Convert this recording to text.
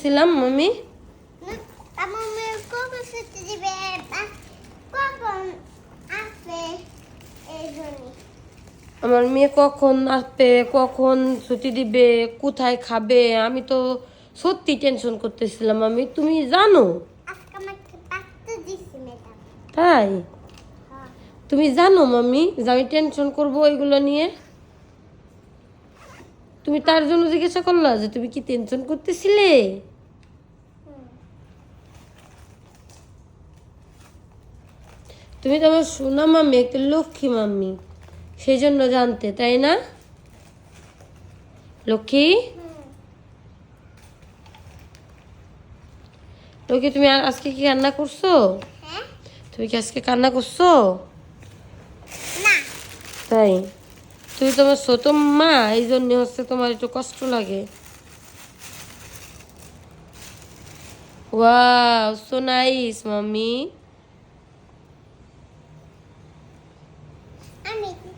ছিলাম মামি আমার মেয়ে কখন আসবে কখন ছুটি দিবে কোথায় খাবে? আমি তো সত্যি টেনশন করতেছিলাম আমি তুমি জানো? তাই? হ্যাঁ। তুমি জানো মামি যে আমি টেনশন করব এগুলো নিয়ে? তুমি তার জন্য জিজ্ঞাসা করলা যে তুমি কি টেনশন করতেছিলে? তুমি তো আমার সোনা মামি একটা লক্ষ্মী মাম্মি সেই জন্য জানতে তাই না? লক্ষ্মী। লক্ষ্মী তুমি আজকে কি কান্না করছ? হ্যাঁ। তুমি কি আজকে কান্না করছ? না। তাই? তুমি তোমার ছোট মা এই জন্য হচ্ছে তোমার একটু কষ্ট লাগে। Wow so nice mummy.